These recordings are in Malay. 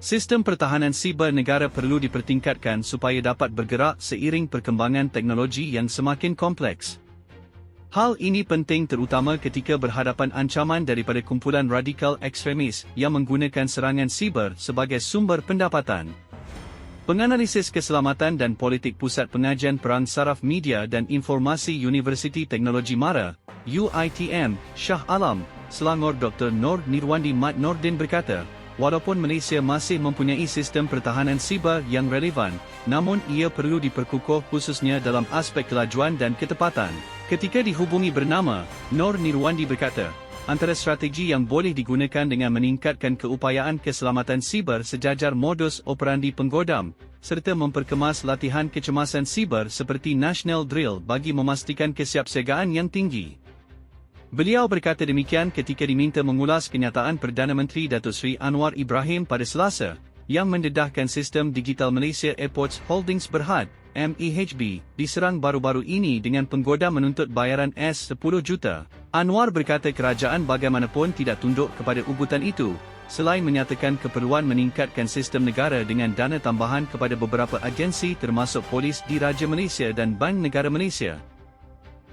Sistem pertahanan siber negara perlu dipertingkatkan supaya dapat bergerak seiring perkembangan teknologi yang semakin kompleks. Hal ini penting terutama ketika berhadapan ancaman daripada kumpulan radikal ekstremis yang menggunakan serangan siber sebagai sumber pendapatan. Penganalisis Keselamatan dan Politik Pusat Pengajian Perang Saraf Media dan Informasi Universiti Teknologi Mara, UITM, Shah Alam, Selangor Dr. Nur Nirwandi Mat Nordin berkata, Walaupun Malaysia masih mempunyai sistem pertahanan siber yang relevan, namun ia perlu diperkukuh khususnya dalam aspek kelajuan dan ketepatan. Ketika dihubungi bernama, Nor Nirwandi berkata, antara strategi yang boleh digunakan dengan meningkatkan keupayaan keselamatan siber sejajar modus operandi penggodam, serta memperkemas latihan kecemasan siber seperti National Drill bagi memastikan kesiapsiagaan yang tinggi. Beliau berkata demikian ketika diminta mengulas kenyataan Perdana Menteri Datuk Seri Anwar Ibrahim pada Selasa yang mendedahkan sistem digital Malaysia Airports Holdings Berhad MEHB diserang baru-baru ini dengan penggoda menuntut bayaran S10 juta. Anwar berkata kerajaan bagaimanapun tidak tunduk kepada ugutan itu selain menyatakan keperluan meningkatkan sistem negara dengan dana tambahan kepada beberapa agensi termasuk polis di Raja Malaysia dan Bank Negara Malaysia.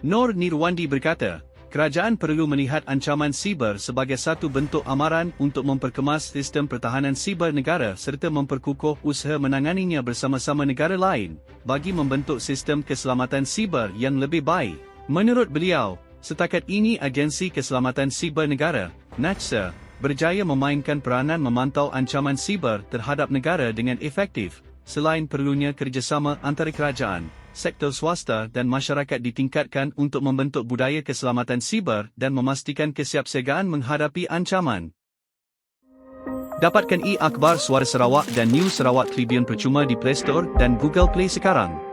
Nur Nirwandi berkata, Kerajaan perlu melihat ancaman siber sebagai satu bentuk amaran untuk memperkemas sistem pertahanan siber negara serta memperkukuh usaha menanganinya bersama-sama negara lain bagi membentuk sistem keselamatan siber yang lebih baik. Menurut beliau, setakat ini Agensi Keselamatan Siber Negara, NACSA, berjaya memainkan peranan memantau ancaman siber terhadap negara dengan efektif, selain perlunya kerjasama antara kerajaan, sektor swasta dan masyarakat ditingkatkan untuk membentuk budaya keselamatan siber dan memastikan kesiapsiagaan menghadapi ancaman. Dapatkan e-akhbar Suara Sarawak dan News Sarawak Tribune percuma di Play Store dan Google Play sekarang.